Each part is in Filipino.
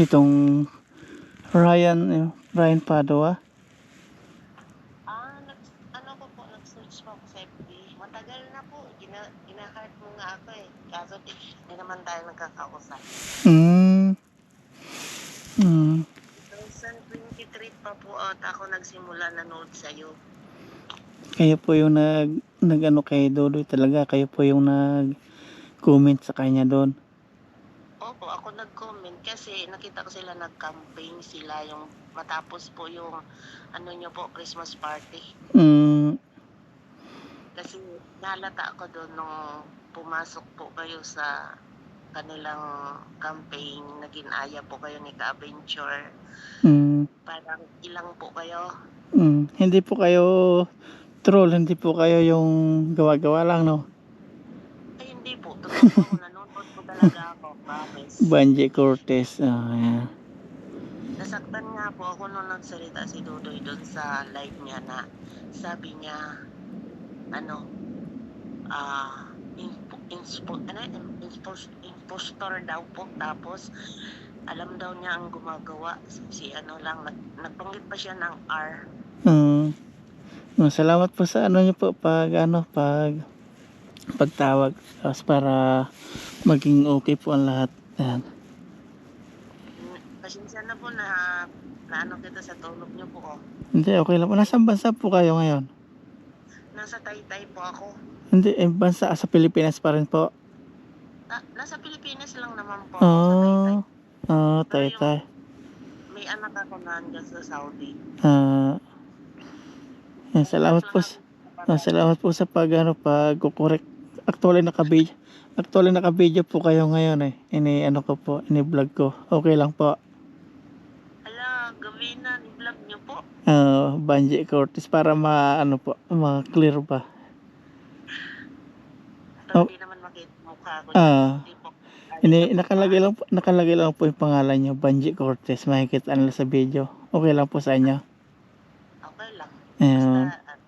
Itong Ryan, eh, Ryan Padua. Ah, nag, ano ko po, nag-search po ako sa FB. Matagal na po, gina, gina-heart mo nga ako eh. Kaso di, di naman tayo nagkakausap. Mm. Mm. 2023 pa po at ako nagsimula nanood sa'yo. Kayo po yung nag, nag ano kay Dodoy talaga. Kayo po yung nag comment sa kanya doon. Opo, ako nag-comment kasi nakita ko sila nag-campaign sila yung matapos po yung ano nyo po, Christmas party. Mm. Kasi nahalata ako doon nung pumasok po kayo sa kanilang campaign, naging aya po kayo ni Ka-Adventure. Mm. Parang ilang po kayo. Mm. Hindi po kayo troll, hindi po kayo yung gawa-gawa lang, no? Ay hindi po, totoo po nanonood po talaga. Banji Cortez. Ah, yeah. Nasaktan nga po ako nung nagsalita si Dudoy doon sa live niya na sabi niya, ano, ah, inspo, ano, impos, impostor daw po. Tapos, alam daw niya ang gumagawa. Si, ano lang, nag, nagpanggit pa siya ng R. Mm. Mm, Salamat po sa ano niyo po pag ano pag pagtawag para maging okay po ang lahat. Yan. Pasensya na po na, na ano kita sa tulog niyo po. Oh. Hindi, okay lang po. Nasaan bansa po kayo ngayon? Nasa Taytay po ako. Hindi, eh, bansa sa Pilipinas pa rin po. Na, nasa Pilipinas lang naman po ako sa Taytay. Ah, ah, tay. May anak ako na andyan sa Saudi. Ah, yan, salamat po. sa- Ah, salamat po sa pag ano pag kukorek. Actually naka-video. Actually naka-video po kayo ngayon eh. Ini ano ko po, ini vlog ko. Okay lang po. Ala, gawin na, i-vlog niyo po. Ah, Banji Cortez para ma ano po, ma-clear ba. Pero Oh. naman makita mukha ko. Ah, po. ini nakalagay lang po, nakalagay lang po yung pangalan niyo, Banji Cortez. Makikita nila sa video. Okay lang po sa inyo. Okay lang. Ayun. Basta,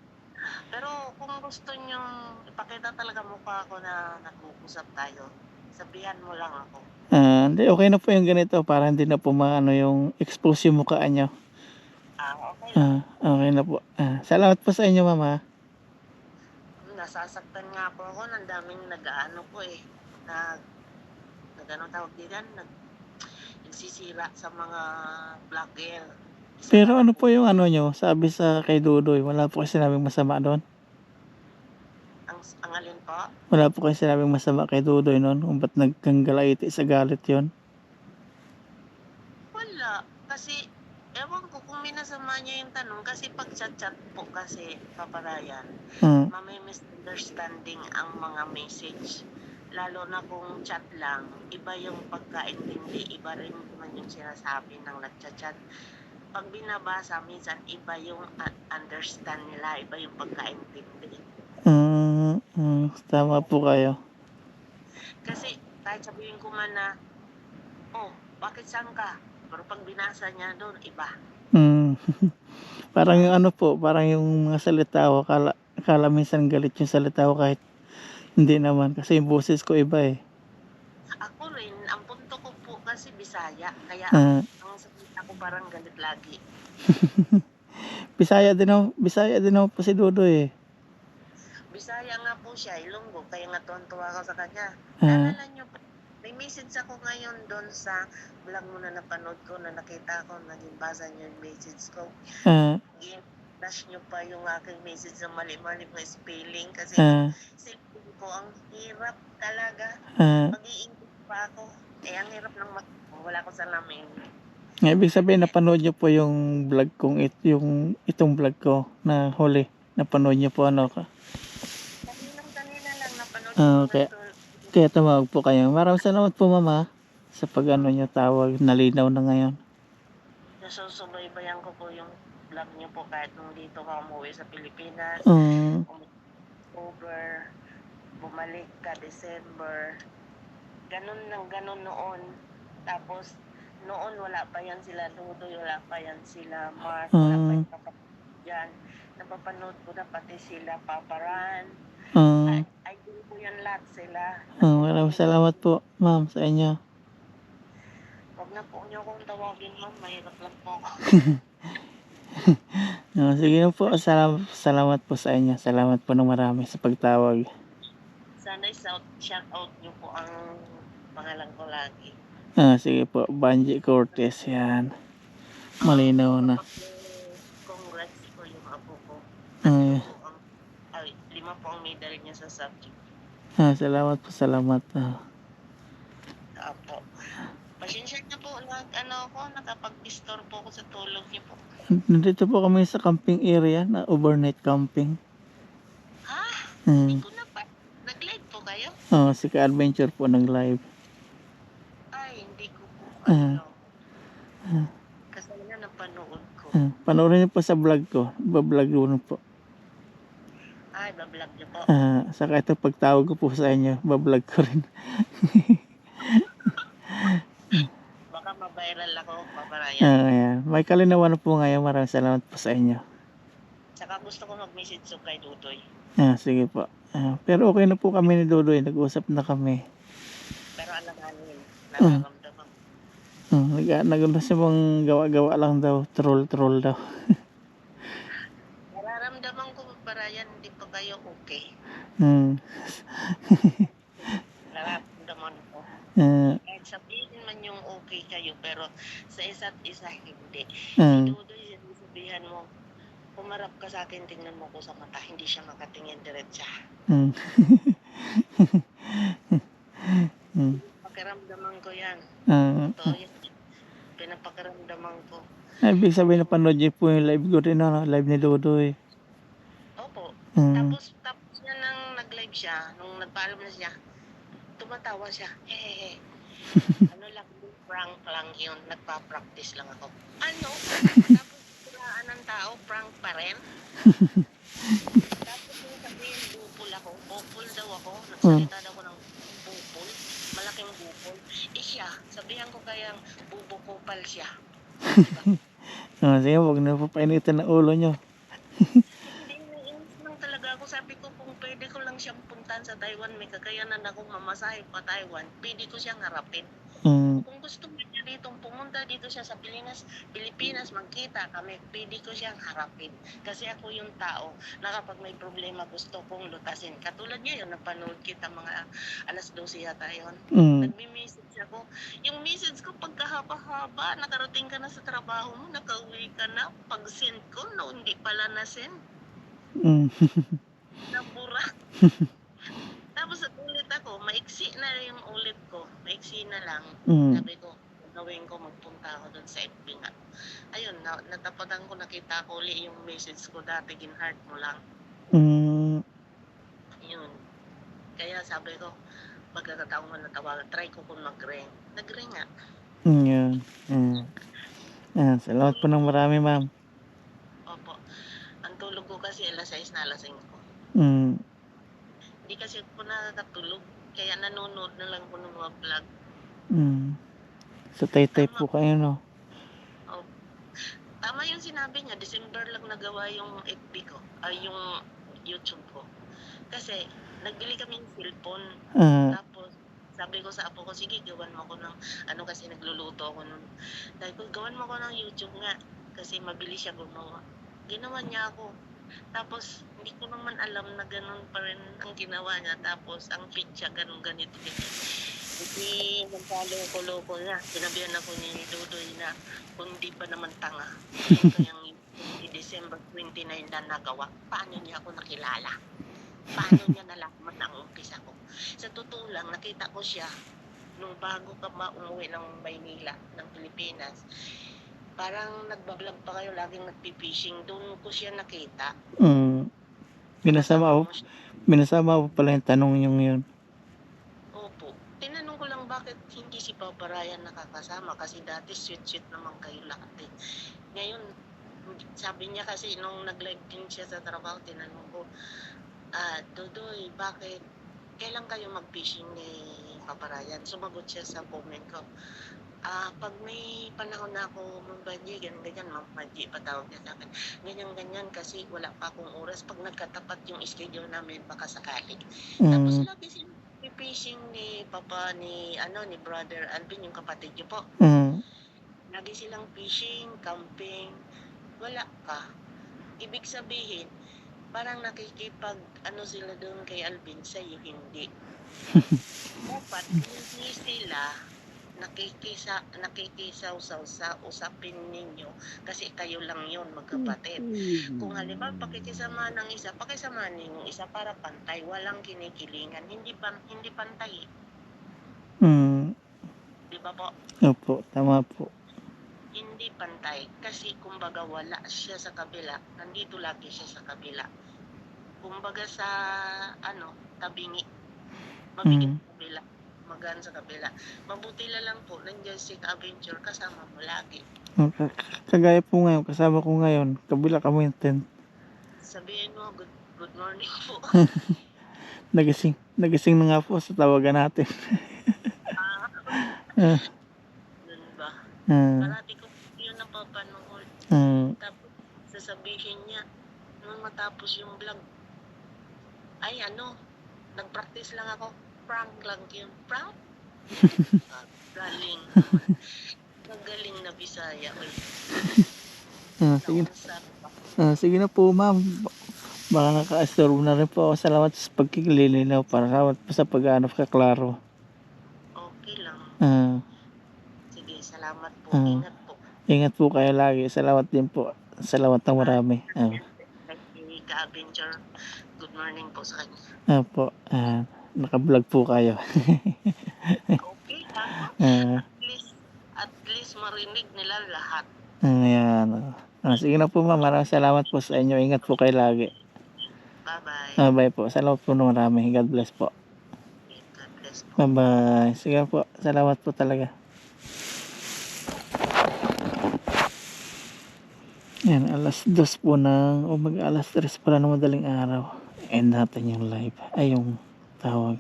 pero kung gusto niyo ipakita talaga mukha ko na nag-uusap tayo, sabihan mo lang ako. Ah, hindi, okay na po yung ganito para hindi na po maano yung expose yung mukha niyo. Ah, okay lang. Ah, okay na po. Ah, salamat po sa inyo, mama. Nasasaktan nga po ako ng daming nag-ano po eh. Nag, nag ano tawag din yan? Nag, nagsisira sa mga vlogger. Pero ano po yung ano nyo, sabi sa kay Dudoy, wala po kayo sinabing masama doon? Ang, ang alin po? Wala po kayo sinabing masama kay Dudoy noon? Kung ba't nagkanggalaiti sa galit yon Wala. Kasi, ewan ko kung minasama niya yung tanong. Kasi pag chat-chat po kasi, paparayan, Ah, may misunderstanding ang mga message. Lalo na kung chat lang, iba yung pagkaintindi, iba rin naman yung sinasabi ng nagchat-chat. Pag binabasa, minsan iba yung uh, understand nila, iba yung pagkaintindi. ah, ah, tama po kayo. Kasi kahit sabihin ko man na, oh, bakit saan ka? Pero pag binasa niya doon, iba. Mm. parang yung ano po, parang yung mga salita ko, akala, akala minsan galit yung salita ko kahit hindi naman. Kasi yung boses ko iba eh. Ako rin, ang punto ko po kasi Bisaya, kaya ko parang galit lagi. Bisaya din ako, Bisaya din ako po si Dudoy eh. Bisaya nga po siya, Ilonggo, kaya nga tuwan-tuwa ako sa kanya. Ah, Naalala niyo po, may message ako ngayon doon sa vlog mo na napanood ko na nakita ko, naging basa niyo yung message ko. ah, Flash niyo pa yung aking message na mali-mali na spelling kasi ah, silpin ko, ang hirap talaga. ah. Mag-iingit pa ako. Eh, ang hirap ng mat... Wala ko salamin. Ibig sabihin, napanood nyo po yung vlog kong it, yung itong vlog ko na huli. Napanood nyo po ano ka. Lang napanood Ah, ko okay. na to. Kaya tumawag po kayo. Maraming salamat po mama sa pag ano nyo tawag. Nalinaw na ngayon. Nasusubaybayan ko po yung vlog niyo po kahit nung dito ka umuwi sa Pilipinas. Um, October, bumalik ka December. Ganun ng ganun noon. Tapos, noon wala pa yan sila Ludoy, wala pa yan sila Mark, wala pa Mm. yung kapatid yan. Napapanood ko na pati sila Paparan, Ah, Ay, idol ko yan lahat sila. ah, maraming salamat po, ma'am, sa inyo. Huwag na po niyo akong tawagin, ma'am. Mahirap lang po ako. Ah, sige na po, salamat, salamat po sa inyo. Salamat po ng marami sa pagtawag. Sana shout, shout out niyo po ang pangalan ko lagi. Ah, sige po, Banji Cortez, yan. Malinaw na. Congrats po yung apo ko. Ang, ay, lima po ang medal niya sa subject. ah, salamat po, salamat. Ah. Apo. Pasensya na po, nag, ano ako, nakapag-disturb po ako sa tulog niyo po. Nandito po kami sa camping area na overnight camping. Ha? Hmm. Hindi ko na pa. Nag-live po kayo? Oh, si Ka-Adventure po nag-live. Po. Ah. Ano. Ah. Kasi na napanood ko. Ah, panoorin niyo po sa vlog ko. Bablog ko po. Ay, bablog niyo po. Ah, saka ito pagtawag ko po sa inyo, bablog ko rin. Baka mabiral ako, paparayan. Ah, ayan. May kalinawan na po ngayon. Maraming salamat po sa inyo. Saka gusto ko mag-message so kay Dudoy. Ah, sige po. Ah, pero okay na po kami ni Dodoy. Nag-usap na kami. Pero alanganin, Ah. nararamdaman ko. Uh, nag naganda siya bang gawa-gawa lang daw. Troll-troll daw. Nararamdaman ko, paparayan, hindi pa kayo okay. Hmm. Nararamdaman ko. Ah, Kahit sabihin man yung okay kayo, pero sa isa't isa, hindi. ah, Si Dudoy, sabihan mo, pumarap ka sa akin, tingnan mo ko sa mata, hindi siya makatingin diretsa. hmm. Hmm. Pakiramdaman ko yan. Pinapakiramdaman ko. ah, ibig sabihin na panood niyo po yung live ko rin, ano, live ni Dodoy. Opo. Hmm. Tapos, tapos niya nang nag-live siya, nung nagpaalam na siya, tumatawa siya. Hehehe. ano lang, prank lang yun. Nagpa-practice lang ako. Ano? Tapos, turaan ng tao, prank pa rin. Tapos, yung sabihin, bupol ako. Bupol daw ako. Nagsalita daw ako ng bupol. Malaking bupol. Eh siya, sabihan ko kayang bubukupal siya. Ah, sige, huwag na po painitin ng ulo. Hindi, naiinis lang talaga ako. Sabi ko, kung pwede ko lang siyang puntahan sa Taiwan, may kakayanan akong mamasahe pa Taiwan, pwede ko siyang harapin. Hmm. Kung gusto mo niya dito, pumunta dito siya sa Pilipinas, Pilipinas, magkita kami, pwede ko siyang harapin. Kasi ako yung tao na kapag may problema gusto kong lutasin. Katulad niya yun, napanood kita mga alas 12 yata yun. Hmm. Nagmi-message ako. Yung message ko pagkahaba-haba, nakarating ka na sa trabaho mo, nakauwi ka na. Pag-send ko, no, hindi pala na-send. Hmm. Nabura. Tapos at ulit ako, maiksi na yung ulit ko. Maiksi na lang. Hmm. Sabi ko, gawin ko, magpunta ako doon sa FB nga. Ayun, na, natapatan ko, nakita ko uli yung message ko dati, ginheart mo lang. Hmm. Yun. Kaya sabi ko, pagkakataong mo natawagan, try ko kung mag-ring. Nag-ring nga. Hmm, Yun. Hmm. Ah, salamat po ng marami, ma'am. Opo. Ang tulog ko kasi alas 6 na alas 5 ko. Hmm. Hindi kasi ako nakakatulog. Kaya nanonood na lang ako ng mga vlog. Hmm. Sa taytay po kayo, no? Tama yung sinabi niya, December lang nagawa yung FB ko, ay yung YouTube ko. Kasi, nagbili kami ng cellphone, Ah, tapos, sabi ko sa apo ko, sige, gawan mo ko ng, ano kasi nagluluto ako nun. Dahil ko, gawan mo ko ng YouTube nga, kasi mabilis siya gumawa. Ginawa niya ako. Tapos, hindi ko naman alam na ganun pa rin ang ginawa niya. Tapos, ang pizza, ganun, ganito, ganito. Hindi nagkaloko-loko niya. Sinabihan ako ni Dudoy na kung di pa naman tanga. Ito yung December 29 na nagawa. Paano niya ako nakilala? Paano niya nalaman ang umpisa ko? Sa totoo lang, nakita ko siya nung bago ka ma umuwi ng Maynila, ng Pilipinas. Parang nagbablog pa kayo, laging nagpipishing. Doon ko siya nakita. hmm. Binasama ko, binasama ko pala yung tanong yung yun. Tinanong ko lang bakit hindi si Papa Ryan nakakasama kasi dati sweet-sweet naman kayo lahat eh. Ngayon, sabi niya kasi nung nag-live din siya sa trabaho, tinanong ko, ah, Dodoy, bakit kailan kayo mag-fishing ni Papa Ryan. Sumagot siya sa comment ko. Ah, pag may panahon na ako Ma'am Banji, ganyan ganyan, Ma'am Banji, patawag niya sa akin. Ganyan ganyan kasi wala pa akong oras pag nagkatapat yung schedule namin baka sakali. Tapos Mm, lagi silang fishing ni Papa ni ano ni Brother Alvin yung kapatid niyo po. mm, Lagi silang fishing, camping, wala ka. Ibig sabihin, parang nakikipag ano sila doon kay Alvin sa iyo hindi. Dapat hindi sila nakikisa nakikisaw-saw sa usapin ninyo kasi kayo lang yon magkapatid. Kung halimbawa pakikisama ng isa, pakisama yung isa para pantay, walang kinikilingan, hindi pan hindi pantay, mm. di ba po? Opo, tama po. hindi pantay kasi kumbaga wala siya sa kabila nandito lagi siya sa kabila kumbaga sa ano tabingi mabigit Mm. sa kabila magaan sa kabila. Mabuti na lang po nandiyan si ka-adventure kasama mo lagi. Okay. Kagaya po ngayon, kasama ko ngayon, kabila kami yung tent. sabihin mo good, good morning po. Nagising, nagising na nga po sa tawagan natin. Ah, Ganun ba? Ah, parati ko yun napapanood. Ah, tapos sasabihin niya nung matapos yung vlog ay ano nag-practice lang ako prank lang yun prank Ah, galing magaling na Bisaya ah, sige, pa. ah, sige na po ma'am. Baka naka-asturb na rin po ako. Salamat sa pagkikililinaw para salamat po sa pag-ano kaklaro. okay lang Ah, sige salamat po Ah. ingat po ingat po kayo lagi. Salamat din po. Salamat ng marami. Ah, kay ka-adventure good morning po sa kanya ah po. Ah, naka-vlog po kayo. okay ha Ah, at least at least marinig nila lahat ayan. Ah, sige na po ma'am. Maraming salamat po sa inyo. Ingat po kayo lagi. bye bye Ah, po. Salamat po ng marami. God bless po. God bless po Bye-bye. Sige po. Salamat po talaga. Yan, alas dos po ng, o mag alas tres pala ng madaling araw. End natin yung live. Ay, yung tawag.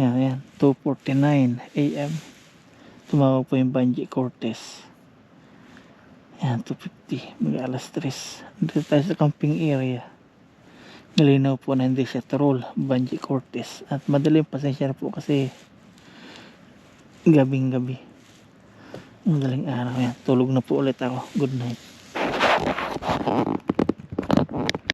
Yan, yan. 2.49 a.m. Tumawag po yung Banji Cortez. Yan, 2.50. Mag alas tres. Dito tayo sa camping area. Nalinaw po na hindi siya troll, Banji Cortez. At madaling pasensya na po kasi gabing gabi. Madaling araw yan. Tulog na po ulit ako. Good night.